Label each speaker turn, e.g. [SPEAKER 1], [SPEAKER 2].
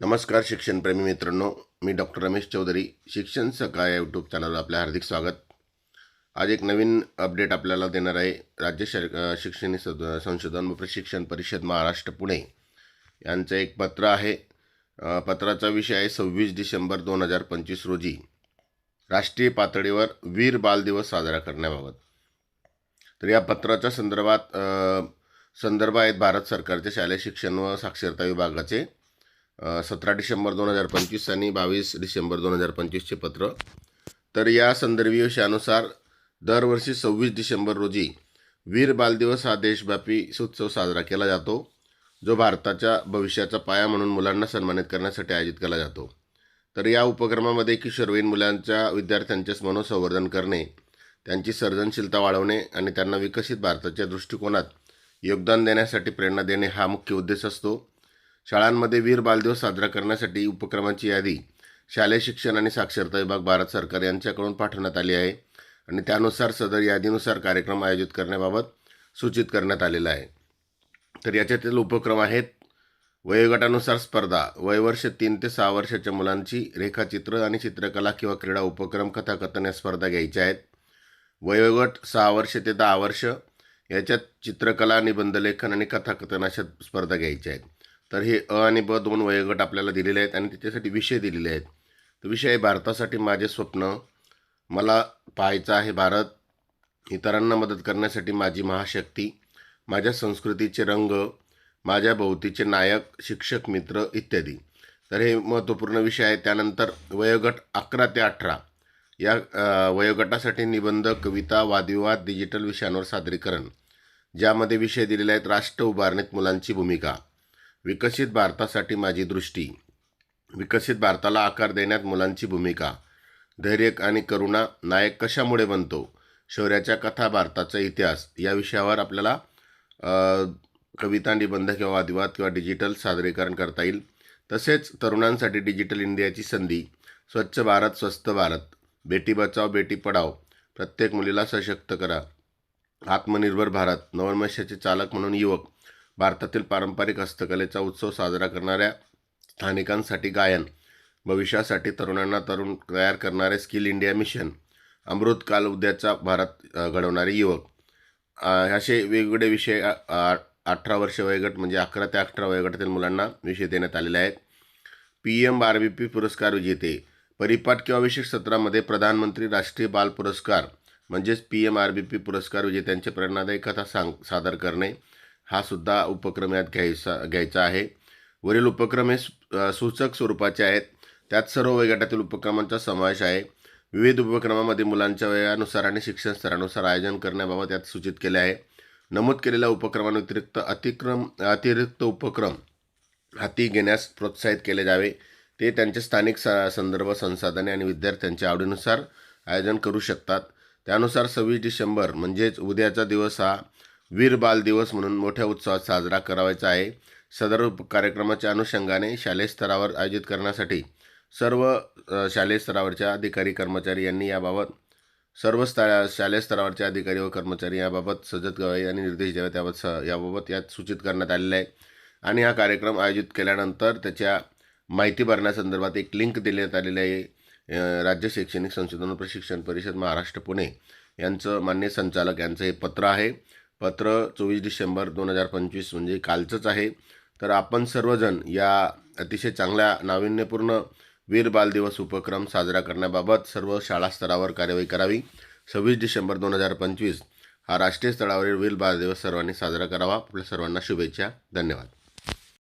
[SPEAKER 1] नमस्कार शिक्षणप्रेमी मित्रांनो मी डॉक्टर रमेश चौधरी शिक्षण सकाळ या यूट्यूब चॅनलवर आपले हार्दिक स्वागत. आज एक नवीन अपडेट आपल्याला देणार आहे. राज्य शर शिक्षण सद- संशोधन व प्रशिक्षण परिषद महाराष्ट्र पुणे. यांचं एक पत्र आहे. पत्राचा विषय आहे सव्वीस डिसेंबर दोन हजार पंचवीस रोजी. राष्ट्रीय पातळीवर वीर बाल दिवस साजरा करण्याबाबत. तर या पत्राच्या संदर्भात संदर्भ आहेत भारत सरकारचे शालेय शिक्षण व साक्षरता विभागाचे. सतरा डिसेंबर दोन हजार पंचवीस आणि बावीस डिसेंबर दोन हजार पंचवीसचे पत्र. तर या संदर्भी विषयानुसार दरवर्षी सव्वीस डिसेंबर रोजी वीर बालदिवस हा देशव्यापी उत्सव साजरा केला जातो जो भारताच्या भविष्याचा पाया म्हणून मुलांना सन्मानित करण्यासाठी आयोजित केला जातो. तर या उपक्रमामध्ये किशोरवयीन मुलांच्या विद्यार्थ्यांचे मनोसंवर्धन करणे त्यांची सर्जनशीलता वाढवणे आणि त्यांना विकसित भारताच्या दृष्टिकोनात योगदान देण्यासाठी प्रेरणा देणे हा मुख्य उद्देश असतो. शाळांमध्ये वीर बालदिवस साजरा करण्यासाठी उपक्रमांची यादी शालेय शिक्षण आणि साक्षरता विभाग भारत सरकार यांच्याकडून पाठवण्यात आली आहे आणि त्यानुसार सदर यादीनुसार कार्यक्रम आयोजित करण्याबाबत सूचित करण्यात आलेला आहे. तर याच्यातील उपक्रम आहेत वयोगटानुसार स्पर्धा वयवर्ष तीन ते सहा वर्षाच्या मुलांची रेखाचित्र आणि चित्रकला किंवा क्रीडा उपक्रम कथाकथन या स्पर्धा घ्यायच्या आहेत. वयोगट सहा वर्ष ते दहा वर्ष याच्यात चित्रकला निबंधलेखन आणि कथाकथन अशा स्पर्धा घ्यायच्या आहेत. तर हे अ आणि ब दोन वयोगट आपल्याला दिलेले आहेत आणि त्याच्यासाठी विषय दिलेले आहेत. तर विषय आहे भारतासाठी माझे स्वप्न. मला पाहायचं आहे भारत. इतरांना मदत करण्यासाठी माझी महाशक्ती माझ्या संस्कृतीचे रंग माझ्या भोवतीचे नायक शिक्षक मित्र इत्यादी. तर हे महत्त्वपूर्ण विषय आहे. त्यानंतर वयोगट अकरा ते अठरा. या वयोगटासाठी निबंध कविता वादविवाद डिजिटल विषयांवर सादरीकरण. ज्यामध्ये विषय दिलेले आहेत राष्ट्र उभारणीत मुलांची भूमिका. विकसित भारतासाठी माझी दृष्टी. विकसित भारताला आकार देण्यात मुलांची भूमिका. धैर्य आणि करुणा नायक कशामुळे बनतो? शौर्याच्या कथा भारताचा इतिहास या विषयावर आपल्याला कविता निबंध किंवा वादविवाद किंवा डिजिटल सादरीकरण करता येईल. तसेच तरुणांसाठी डिजिटल इंडियाची संधी. स्वच्छ भारत स्वस्थ भारत. बेटी बचाव बेटी पढाव प्रत्येक मुलीला सशक्त करा. आत्मनिर्भर भारत. नवोन्मेषाचे चालक म्हणून युवक. भारतातील पारंपरिक हस्तकलेचा उत्सव साजरा करणाऱ्या स्थानिकांसाठी गायन. भविष्यासाठी तरुणांना तरुण तयार करणारे स्किल इंडिया मिशन. अमृतकाल उद्याचा भारत घडवणारे युवक. असे वेगवेगळे विषय अठरा वर्ष वयोगट म्हणजे अकरा ते अठरा वयोगटातील मुलांना विषय देण्यात आलेले आहेत. P M R B P पुरस्कार विजेते. परिपाठ किंवा विशेष सत्रामध्ये प्रधानमंत्री राष्ट्रीय बाल पुरस्कार म्हणजेच P M R B P पुरस्कार विजेत्यांचे प्रेरणादायी कथा सांग सादर करणे. हा सुद्धा उपक्रम यात घ्यायचा घ्यायचा आहे. वरील उपक्रम हे सूचक स्वरूपाचे आहेत. त्यात सर्व वयोगटातील उपक्रमांचा समावेश आहे. विविध उपक्रमामध्ये मुलांच्या वयानुसार आणि शिक्षण स्तरानुसार आयोजन करण्याबाबत यात सूचित केले आहे. नमूद केलेल्या उपक्रमांव्यतिरिक्त अतिक्रम अतिरिक्त उपक्रम हाती घेण्यास प्रोत्साहित केले जावे. ते त्यांचे स्थानिक स संदर्भ संसाधने आणि विद्यार्थ्यांच्या आवडीनुसार आयोजन करू शकतात. त्यानुसार सव्वीस डिसेंबर म्हणजेच उद्याचा दिवस हा वीर बाल दिवस म्हणून मोठ्या उत्सवात साजरा करावायचा आहे. सदर कार्यक्रमाच्या अनुषंगाने शालेय स्तरावर आयोजित करण्यासाठी सर्व शालेय स्तरावरच्या अधिकारी कर्मचारी यांनी याबाबत सर्व स्तरा शालेय स्तरावरचे अधिकारी व कर्मचारी याबाबत सजग व्हावे आणि निर्देश द्यावेत. याबाबत स याबाबत यात सूचित करण्यात आलेलं आहे. आणि हा कार्यक्रम आयोजित केल्यानंतर त्याच्या माहिती भरण्यासंदर्भात एक लिंक देण्यात आलेली आहे. राज्य शैक्षणिक संशोधन प्रशिक्षण परिषद महाराष्ट्र पुणे यांचं मान्य संचालक यांचं हे पत्र आहे. पत्र चोवीस डिसेंबर दोन हजार पंचवीस म्हणजे कालचंच आहे. तर आपण सर्वजण या अतिशय चांगल्या नाविन्यपूर्ण वीर बाल दिवस उपक्रम साजरा करण्याबाबत सर्व शाळा स्तरावर कार्यवाही करावी. सव्वीस डिसेंबर दोन हजार पंचवीस हा राष्ट्रीय स्तरावरील वीर बाल दिवस सर्वांनी साजरा करावा. आपल्या सर्वांना शुभेच्छा. धन्यवाद.